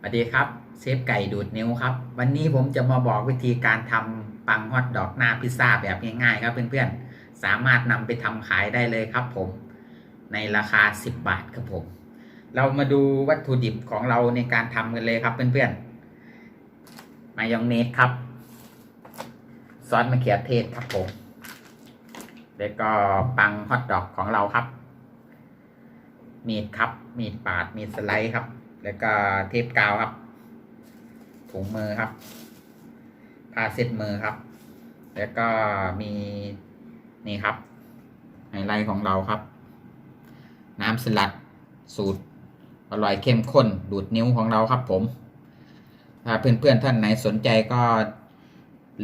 สวัสดีครับเชฟไก่ดูดนิ้วครับ วันนี้ผมจะมาบอกวิธีการทำปังฮอทดอกหน้าพิซซ่าแบบง่ายๆครับเพื่อนๆ สามารถนำไปทำขายได้เลยครับผมในราคา 10 บาทครับผม เรามาดูวัตถุดิบของเราในการทำกันเลยครับเพื่อนๆ มายองเนสครับ ซอสมะเขือเทศครับผม แล้วก็ปังฮอทดอกของเราครับ มีดครับ มีดปาด มีดสไลด์ครับ แล้วก็เทปกาวครับ ถุงมือครับผ้าเซ็ตมือครับ แล้วก็มีนี่ครับไฮไลท์ของเราครับ น้ำสลัดสูตรอร่อยเข้มข้นดูดนิ้วของเราครับผม ถ้าเพื่อนๆท่านไหนสนใจก็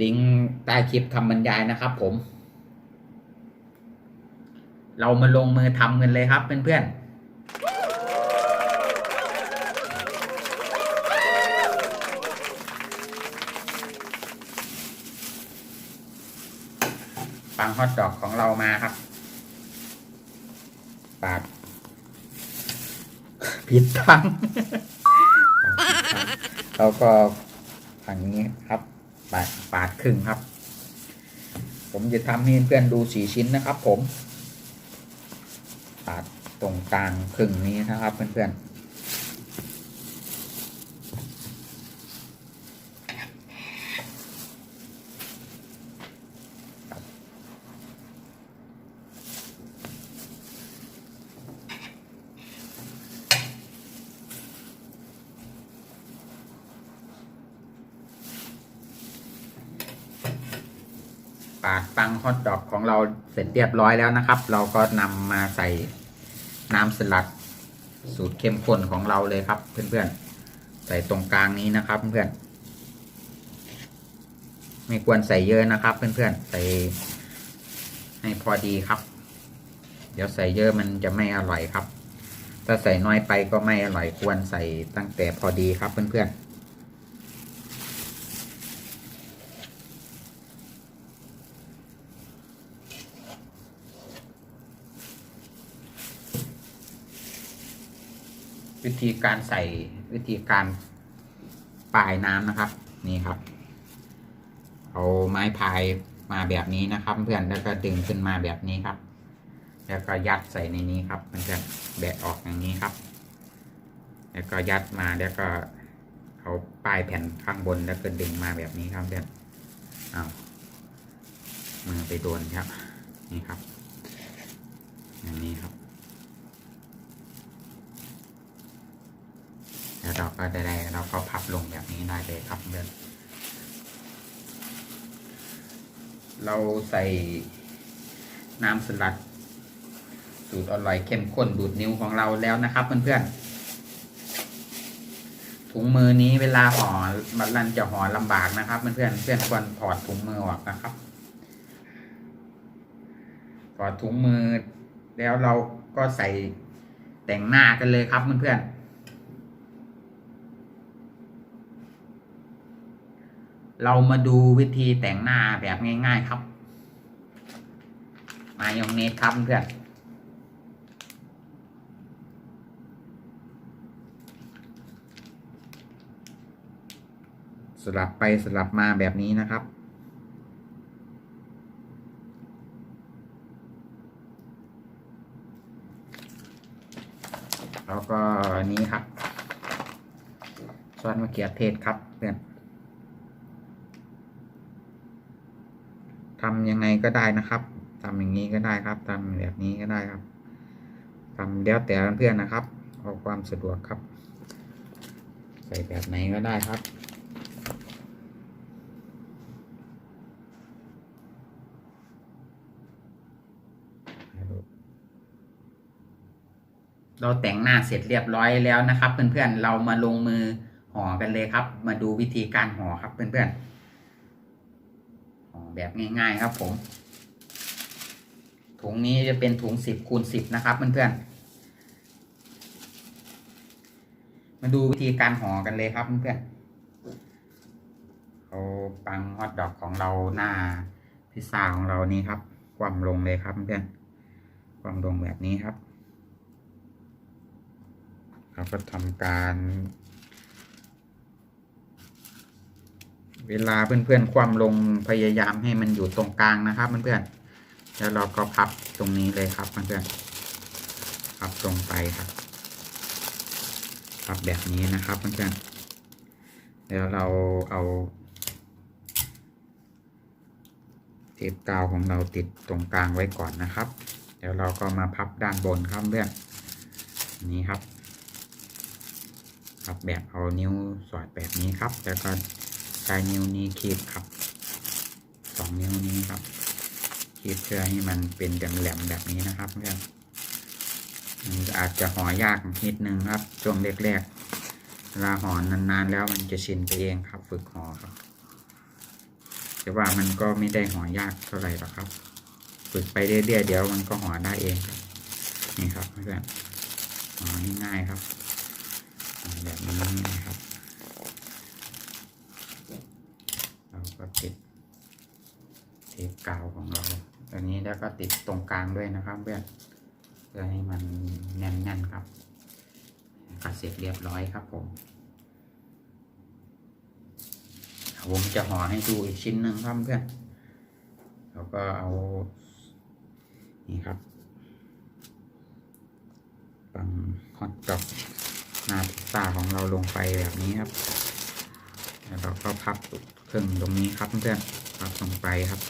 ลิงก์ใต้คลิปคำบรรยายนะครับผม เรามาลงมือทำกันเลยครับเพื่อนๆ ฮอตดอกของเรามาครับ ปาด ผิดทางเราก็ทางนี้ครับ ปาดปาดครึ่งครับ ผมจะทำให้เพื่อนดูสี่ชิ้นนะครับผม ปาดตรงกลางครึ่งนี้นะครับเพื่อนๆ ปาดปังฮอทดอกของเราเสร็จเรียบร้อยแล้วนะครับ เราก็นำมาใส่น้ำสลัดสูตรเข้มข้นของเราเลยครับ เพื่อนๆ ใส่ตรงกลางนี้นะครับ เพื่อนๆไม่ควรใส่เยอะนะครับ เพื่อนๆ ใส่ให้พอดีครับ เดี๋ยวใส่เยอะมันจะไม่อร่อยครับ ถ้าใส่น้อยไปก็ไม่อร่อยควรใส่ตั้งแต่พอดีครับเพื่อนๆ วิธีการใส่วิธีการปลายน้ำนะครับ นี่ครับ เอาไม้พายมาแบบนี้นะครับ เพื่อนแล้วก็ดึงขึ้นมาแบบนี้ครับ แล้วก็ยัดใส่ในนี้ครับเพื่อนแบะออกอย่างนี้ครับ แล้วก็ยัดมาแล้วก็เอาป้ายแผ่นข้างบนแล้วก็ดึงมาแบบนี้ครับเพื่อนเอามือไปโดนครับ นี่ครับอย่างนี้ครับ แล้ว เราก็ได้เราก็พับลงแบบนี้ได้เลยครับเพื่อนเราใส่น้ำสลัด สูตรอร่อยเข้มข้นดูดนิ้วของเราแล้วนะครับเพื่อนๆถุงมือนี้เวลาห่อมันรันจะห่อลำบากนะครับเพื่อนๆเพื่อนควรถอดถุงมือออกนะครับถอดถุงมือแล้วเราก็ใส่แต่งหน้ากันเลยครับเพื่อนๆ เรามาดูวิธีแต่งหน้าแบบง่าย ๆ ครับ มายองเนสครับเพื่อนสลับไปสลับมาแบบนี้นะครับ แล้วก็นนี้ครับซอสมะเขือเทศครับเพื่อน ทำยังไงก็ได้นะครับทำอย่างนี้ก็ได้ครับทำแบบนี้ก็ได้ครับทำแล้วแต่เพื่อนๆนะครับเอาความสะดวกครับ ใส่แบบไหนก็ได้ครับเราแต่งหน้าเสร็จเรียบร้อยแล้วนะครับ เพื่อนๆ เรามาลงมือห่อกันเลยครับ มาดูวิธีการห่อครับเพื่อนๆห่อ แบบง่ายๆครับผม ถุงนี้จะเป็นถุงสิบคูณสิบนะครับเพื่อนๆ มาดูวิธีการห่อกันเลยครับเพื่อนๆเอาปังฮอทดอกของเราหน้าพิซซ่าของเรานี้ครับ ความลงเลยครับเพื่อนความลงแบบนี้ครับเราก็ทำการ เวลาเพื่อนๆความลงพยายามให้มันอยู่ตรงกลางนะครับเพื่อนๆแล้วเราก็พับตรงนี้เลยครับเพื่อนๆพับตรงไปครับพับแบบนี้นะครับเพื่อนๆแล้วเราเอาเทปกาวของเราติดตรงกลางไว้ก่อนนะครับ เดี๋ยวเราก็มาพับด้านบนครับเพื่อนนี้ครับพับแบบเอานิ้วสอดแบบนี้ครับ แล้วก็ ใช้นิ้วนี้คีบครับสองนิ้วนี้ครับคีบเพื่อให้มันเป็นแหลมๆแบบนี้นะครับเพื่อนมันอาจจะห่อยากนิดนึงครับช่วงแรกๆเวลาห่อนานๆ แล้วมันจะชินไปเองครับ ฝึกห่อครับแต่ว่ามันก็ไม่ได้ห่อยากเท่าไหร่หรอกครับ ฝึกไปเรื่อยๆเดี๋ยวมันก็ห่อได้เองครับนี่ครับเพื่อนห่อง่ายๆครับแบบนี้นะครับ เรา ก็ติดเทปกาวของเราตัวนี้แล้วก็ติดตรงกลางด้วยนะครับเพื่อนเพื่อให้มันแน่นๆครับก็เสร็จเรียบร้อยครับผมผมจะห่อให้ดูอีกชิ้นหนึ่งครับเพื่อนแล้วก็เอา นี่ครับปังฮอตดอกหน้าพิซซ่าของเราลงไปแบบนี้ครับ แล้วเราก็พับค รึ่งตรงนี้ครับเพื่อนพับลงไปครับ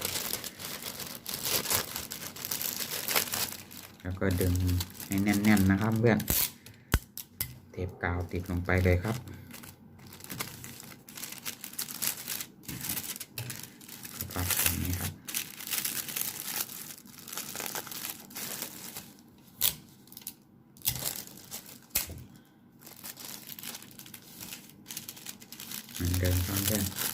แล้วก็ดึงให้แน่นๆนะครับเพื่อนเทปกาวติดลงไปเลยครับพับตรงนี้ครับเหมือนเดิมครับเพื่อน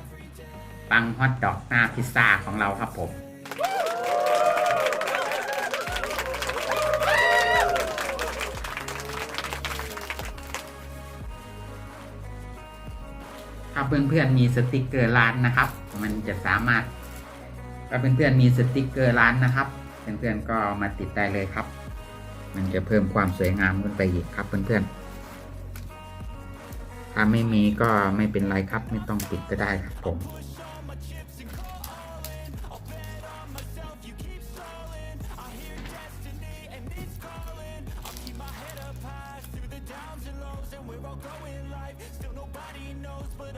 ปังฮอตดอกหน้าพิซซ่าของเราครับผมถ้าเพื่อนๆมีสติกเกอร์ร้านนะครับ มันจะสามารถถ้าเพื่อนๆมีสติกเกอร์ร้านนะครับ เพื่อนๆก็เอามาติดได้เลยครับ มันจะเพิ่มความสวยงามขึ้นไปอีกครับเพื่อนๆถ้าไม่มีก็ไม่เป็นไรครับ ไม่ต้องติดก็ได้ครับผม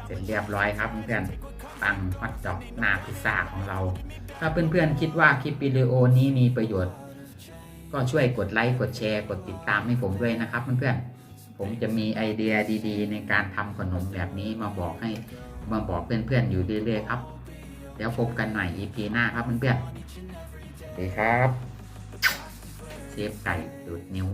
เสร็จเรียบร้อยครับเพื่อนๆปังฮอตดอกหน้าพิซซ่าของเรา ถ้าเพื่อนๆคิดว่าคลิปวิดีโอนี้มีประโยชน์ ก็ช่วยกดไลค์กดแชร์กดติดตามให้ผมด้วยนะครับเพื่อนๆผมจะมีไอเดียดีๆ ในการทำขนมแบบนี้มาบอกให้มาบอกเพื่อนๆอยู่เรื่อยๆครับเดี๋ยวพบกันใหม่ EP หน้าครับเพื่อนๆสวัสดีครับเชฟไก่ดูดนิ้ว